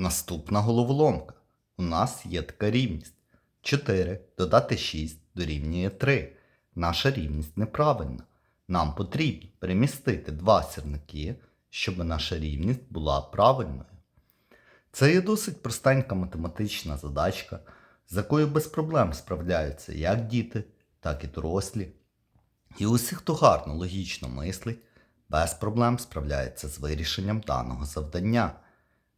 Наступна головоломка. У нас є така рівність. 4 додати 6 дорівнює 3. Наша рівність неправильна. Нам потрібно перемістити два сірники, щоб наша рівність була правильною. Це є досить простенька математична задачка, з якою без проблем справляються як діти, так і дорослі. І усі, хто гарно логічно мислить, без проблем справляється з вирішенням даного завдання.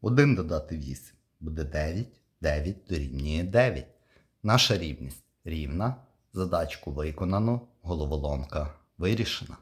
1 додати 8 буде 9, 9 дорівнює 9. Наша рівність рівна. Задачку виконано, головоломка вирішена.